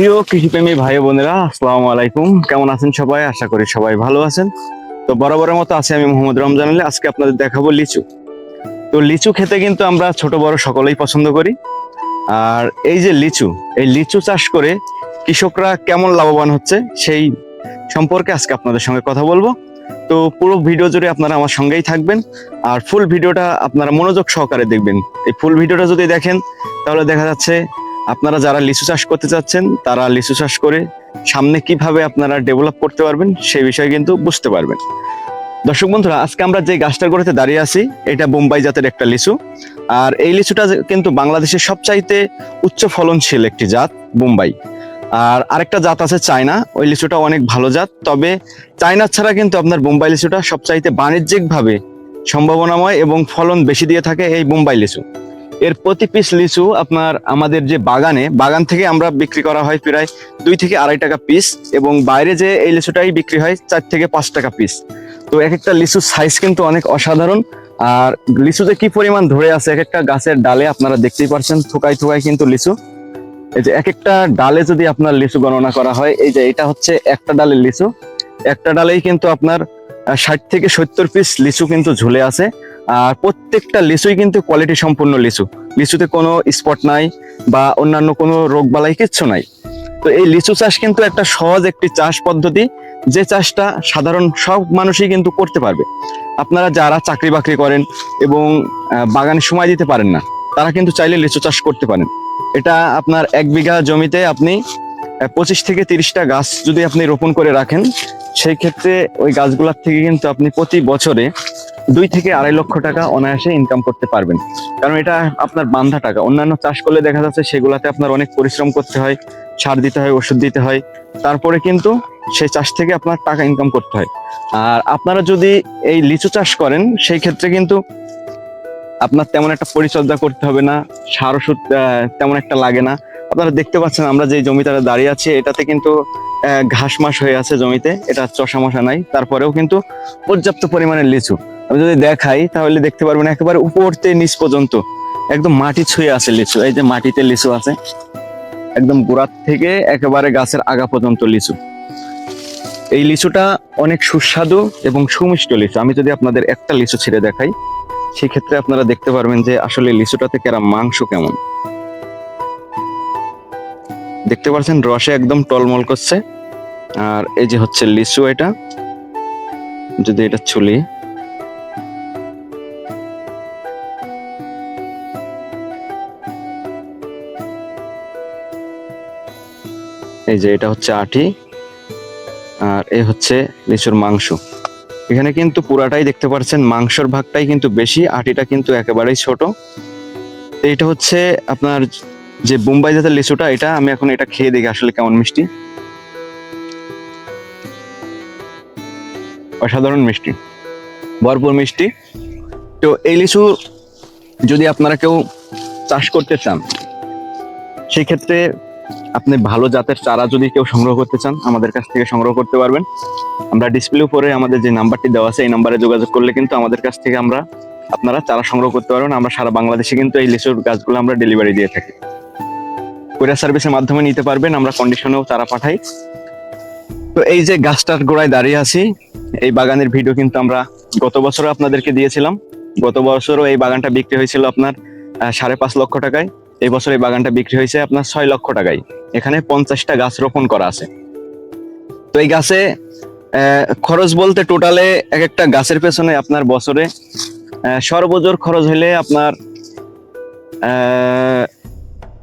প্রিয় কৃষিপ্রেমী ভাই বোনেরা, আসসালামু আলাইকুম। কেমন আছেন সবাই? আশা করি সবাই ভালো আছেন। তো বরাবরের মতো আছি আমি মোহাম্মদ রমজান আলী আজকে আপনাদের দেখাবো লিচু। তো লিচু খেতে কিন্তু আমরা ছোট বড় সকলেই পছন্দ করি। আর এই যে লিচু, এই লিচু চাষ করে কৃষকরা কেমন লাভবান হচ্ছে সেই সম্পর্কে আজকে আপনাদের সঙ্গে কথা বলব। তো পুরো ভিডিও জুড়ে আপনারা আমার সঙ্গেই থাকবেন। আর ফুল ভিডিওটা আপনারা মনোযোগ সহকারে দেখবেন। এই ফুল ভিডিওটা যদি দেখেন, তাহলে দেখা যাচ্ছে আপনারা যারা লিচু চাষ করতে চাচ্ছেন, তারা লিচু চাষ করে সামনে কীভাবে আপনারা ডেভেলপ করতে পারবেন, সেই বিষয়ে কিন্তু বুঝতে পারবেন। দর্শক বন্ধুরা, আজকে আমরা যে গাছটার গোড়াতে দাঁড়িয়ে আছি, এটা বোম্বাই জাতের একটা লিচু। আর এই লিচুটা কিন্তু বাংলাদেশের সবচাইতে উচ্চ ফলনশীল একটি জাত, বোম্বাই। আর আরেকটা জাত আছে চায়না, ওই লিচুটা অনেক ভালো জাত। তবে চায়না ছাড়া কিন্তু আপনার বোম্বাই লিচুটা সবচাইতে বাণিজ্যিকভাবে সম্ভাবনাময় এবং ফলন বেশি দিয়ে থাকে এই বোম্বাই লিচু। এর প্রতি পিস লিচু আপনার আমাদের যে বাগানে, বাগান থেকে আমরা বিক্রি করা হয় প্রায় দুই থেকে আড়াই টাকা পিস এবং বাইরে যে এই লিচুটাই বিক্রি হয় চার থেকে পাঁচ টাকা পিস তো এক একটা লিচুর সাইজ কিন্তু অনেক অসাধারণ। আর লিচুতে কি পরিমাণ ধরে আছে? এক একটা গাছের ডালে আপনারা দেখতেই পারছেন থোকাই থোকাই কিন্তু লিচু। এই যে এক একটা ডালে যদি আপনার লিচু গণনা করা হয়, এই যে এটা হচ্ছে একটা ডালের লিচু। একটা ডালেই কিন্তু আপনার ষাট থেকে সত্তর পিস লিচু কিন্তু ঝুলে আছে। আর প্রত্যেকটা লিচুই কিন্তু কোয়ালিটি সম্পূর্ণ লিচু। লিচুতে কোনো স্পট নাই বা অন্যান্য কোনো রোগ বালাই কিচ্ছু নাই। তো এই লিচু চাষ কিন্তু একটা সহজ একটি চাষ পদ্ধতি, যে চাষটা সাধারণ সব মানুষই কিন্তু করতে পারবে। আপনারা যারা চাকরি বাকরি করেন এবং বাগানে সময় দিতে পারেন না, তারা কিন্তু চাইলে লিচু চাষ করতে পারেন। এটা আপনার এক বিঘা জমিতে আপনি পঁচিশ থেকে তিরিশটা গাছ যদি আপনি রোপণ করে রাখেন, সেই ক্ষেত্রে ওই গাছগুলোর থেকে কিন্তু আপনি প্রতি বছরে দুই থেকে আড়াই লক্ষ টাকা অনায়াসে ইনকাম করতে পারবেন। কারণ এটা আপনার বান্ধা টাকা। অন্যান্য চাষ করলে দেখা যাচ্ছে সেগুলাতে আপনার অনেক পরিশ্রম করতে হয়, সার দিতে হয়, ওষুধ দিতে হয়। তারপরে কিন্তু সেই চাষ থেকে আপনার টাকা ইনকাম করতে হয়। আর আপনারা যদি এই লিচু চাষ করেন, সেই ক্ষেত্রে কিন্তু আপনার তেমন একটা পরিচর্যা করতে হবে না, সার ওষুধ তেমন একটা লাগে না। আপনারা দেখতে পাচ্ছেন আমরা যে জমিটাতে দাঁড়িয়ে আছি, এটাতে কিন্তু ঘাস মাস হয়ে আছে জমিতে, এটা চষা মশা নাই, তারপরেও কিন্তু পর্যাপ্ত পরিমাণে লিচু। আমি যদি দেখাই, তাহলে দেখতে পারবেন একেবারে উপর থেকে নিচ পর্যন্ত, একদম মাটি ছুঁয়ে আছে লিচু, এই যে মাটিতে লিচু আছে, একদম গোড়ার থেকে একেবারে গাছের আগা পর্যন্ত লিচু। এই লিচুটা অনেক সুস্বাদু এবং সুমিষ্ট লিচু। আমি যদি আপনাদের একটা লিচু ছিঁড়ে দেখাই, সেক্ষেত্রে আপনারা দেখতে পারবেন যে আসলে লিচুটাতে কেরা মাংস কেমন। দেখতে পাচ্ছেন, রসে একদম টলমল করছে। আর এই যে হচ্ছে লিচু এটা। যদি এটা ছুলি। এই যে এটা হচ্ছে আটি। আর এ হচ্ছে লিচুর মাংস। এখানে কিন্তু পুরাটাই দেখতে পাচ্ছেন, মাংসর ভাগটাই কিন্তু বেশি, আটিটা কিন্তু একেবারেই ছোট। এটা হচ্ছে আপনার যে বোম্বাই জাতের লিচুটা, এটা আমি এখন এটা খেয়ে দেখি আসলে কেমন মিষ্টি। অসাধারণ মিষ্টি। ভরপুর মিষ্টি। তো এই লিচু যদি আপনারা কেউ চাষ করতে চান সেই ক্ষেত্রে আপনি ভালো জাতের চারা যদি কেউ সংগ্রহ করতে চান, আমাদের কাছ থেকে সংগ্রহ করতে পারবেন। আমরা ডিসপ্লে উপরে আমাদের যে নাম্বারটি দেওয়া আছে, এই নাম্বারে যোগাযোগ করলে কিন্তু আমাদের কাছ থেকে আমরা আপনারা চারা সংগ্রহ করতে পারবেন। আমরা সারা বাংলাদেশে কিন্তু এই লিচুর গাছগুলো আমরা ডেলিভারি দিয়ে থাকি। কুরিয়ার সার্ভিসের মাধ্যমে নিতে পারবেন, আমরা কন্ডিশনেও তারা পাঠাই। তো এই যে গাছটার গোড়ায় দাঁড়িয়ে আছি, এই বাগানের ভিডিও কিন্তু আমরা গত বছরও আপনাদেরকে দিয়েছিলাম। গত বছরও এই বাগানটা বিক্রি হয়েছিল আপনার সাড়ে পাঁচ লক্ষ টাকায়। এই বছর এই বাগানটা বিক্রি হয়েছে আপনার ছয় লক্ষ টাকায়। এখানে পঞ্চাশটা গাছ রোপণ করা আছে। তো এই গাছে খরচ বলতে টোটালে এক একটা গাছের পেছনে আপনার বছরে সর্বজোর খরচ হলে আপনার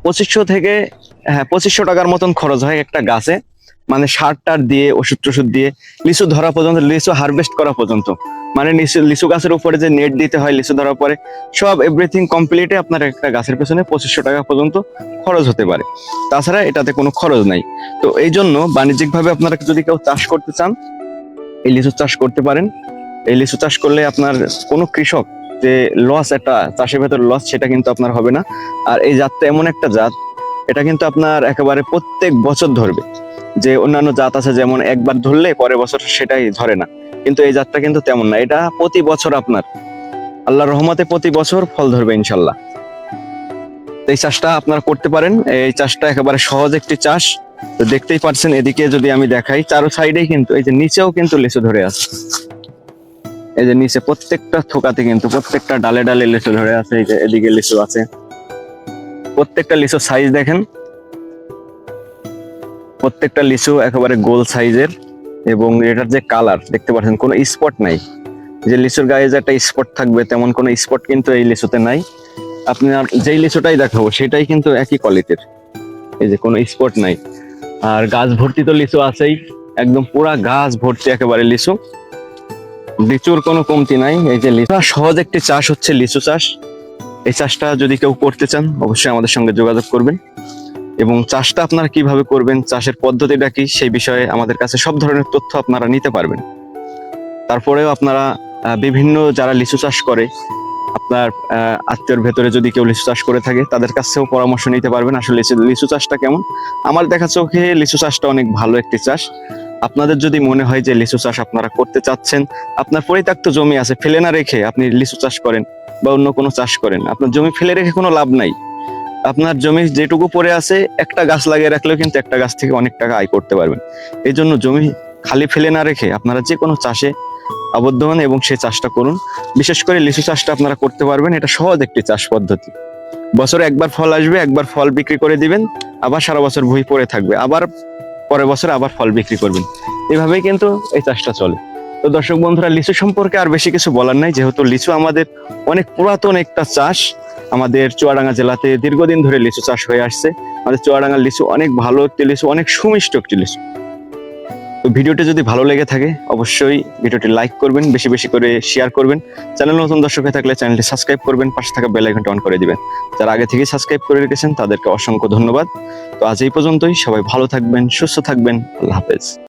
পঁচিশশো থেকে হ্যাঁ পঁচিশশো টাকার মতন খরচ হয় একটা গাছে। মানে সার টার দিয়ে ওষুধ টষুধ দিয়ে, লিচু ধরা পর্যন্ত, লিচু হারভেস্ট করা পর্যন্ত। মানে লিচু গাছের উপরে যে নেট দিতে হয়, লিচু ধরার পরে, সব এভরিথিং কমপ্লিটে আপনার একটা গাছের পেছনে পঁচিশশো টাকা পর্যন্ত খরচ হতে পারে। তাছাড়া এটাতে কোনো খরচ নাই। তো এই জন্য বাণিজ্যিকভাবে আপনারা যদি কেউ চাষ করতে চান, এই লিচু চাষ করতে পারেন। এই লিচু চাষ করলে আপনার কোনো কৃষক যে লস একটা চাষের ভেতর লস সেটা কিন্তু আপনার হবে না। আর এই জাতটা এমন একটা জাত, এটা কিন্তু আপনার একেবারে প্রত্যেক বছর ধরবে। যে অন্যান্য জাত আছে যেমন একবার ধরলে পরের বছর সেটাই ধরে না। কিন্তু এই জাতটা কিন্তু তেমন না, এটা প্রতি বছর আপনার। আল্লাহর রহমতে প্রতি বছর ফল ধরবে ইনশাল্লাহ এই চাষটা আপনারা করতে পারেন। এই চাষটা একেবারে সহজ একটি চাষ। তো দেখতেই পারছেন, এদিকে যদি আমি দেখাই, চারো সাইডেই কিন্তু, এই যে নিচেও কিন্তু লিচু ধরে আছে। এই যে নিচে প্রত্যেকটা থোকাতে কিন্তু প্রত্যেকটা ডালে ডালে লিচু ধরে আছে, এই যে এদিকে লিচু আছে। প্রত্যেকটা লিচু সাইজ দেখেন। প্রত্যেকটা লিচু একেবারে গোল সাইজের এবং এটার যে কালার দেখতে পাচ্ছেন, কোনো স্পট নাই। যে লিচুর গায়ে যে একটা স্পট থাকবে, তেমন কোনো স্পট কিন্তু এই লিচুতে নাই। আপনার যেই লিচুটাই দেখাবো, সেটাই কিন্তু একই কোয়ালিটির এই যে কোনো স্পট নাই। আর গাছ ভর্তি তো লিচু আছেই। একদম পুরা গাছ ভর্তি একেবারে লিচু। লিচুর কোনো কমতি নাই, এই যে লিচু। সহজ একটি চাষ হচ্ছে লিচু চাষ। এই চাষটা যদি কেউ করতে চান, অবশ্যই আমাদের সঙ্গে যোগাযোগ করবেন। এবং চাষটা আপনারা কীভাবে করবেন, চাষের পদ্ধতিটা কি, সেই বিষয়ে আমাদের কাছে সব ধরনের তথ্য আপনারা নিতে পারবেন। তারপরেও আপনারা বিভিন্ন যারা লিচু চাষ করে, আপনার আত্মীয়র ভেতরে যদি কেউ লিচু চাষ করে থাকে, তাদের কাছেও পরামর্শ নিতে পারবেন আসলে লিচু- চাষটা কেমন। আমার দেখা চোখে লিচু চাষটা অনেক ভালো একটি চাষ। আপনাদের যদি মনে হয় যে লিচু চাষ আপনারা করতে চাচ্ছেন, আপনার পরিত্যক্ত জমি আছে, ফেলে না রেখে আপনি লিচু চাষ করেন বা অন্য কোনো চাষ করেন, আপনার জমি ফেলে রেখে কোনো লাভ নাই। আপনার জমি যেটুকু পড়ে আছে, একটা গাছ লাগিয়ে রাখলেও কিন্তু একটা গাছ থেকে অনেক টাকা আয় করতে পারবেন। এই জন্য জমি খালি ফেলে না রেখে আপনারা যে কোনো চাষে আবদ্ধ হন এবং সেই চাষটা করুন। বিশেষ করে লিচু চাষটা আপনারা করতে পারবেন, এটা সহজ একটি চাষ পদ্ধতি। বছরে একবার ফল আসবে, একবার ফল বিক্রি করে দিবেন, আবার সারা বছর ভুই পড়ে থাকবে। আবার পরের বছর আবার ফল বিক্রি করবেন। এভাবেই কিন্তু এই চাষটা চলে। তো দর্শক বন্ধুরা, লিচু সম্পর্কে আর বেশি কিছু বলার নাই। যেহেতু লিচু আমাদের অনেক পুরাতন একটা চাষ, আমাদের চুয়াডাঙ্গা জেলাতে দীর্ঘদিন ধরে লিচু চাষ হয়ে আসছে। আমাদের চুয়াডাঙ্গার লিচু অনেক ভালো একটি লিচু, অনেক সুমিষ্ট একটি লিচু। ভিডিওটি যদি ভালো লেগে থাকে, অবশ্যই ভিডিওটি লাইক করবেন, বেশি বেশি করে শেয়ার করবেন। চ্যানেল নতুন দর্শক হয়ে থাকলে চ্যানেলটি সাবস্ক্রাইব করবেন, পাশে থাকা বেল আইকনটি অন করে দিবেন। যারা আগে থেকে সাবস্ক্রাইব করে রেখেছেন, তাদেরকে অসংখ্য ধন্যবাদ। তো আজ এই পর্যন্তই, সবাই ভালো থাকবেন, সুস্থ থাকবেন, আল্লাহ হাফেজ।